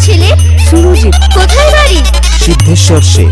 ছেলে সুরজিৎ। কোথায় বাড়ি? সিদ্ধেশ্বর সে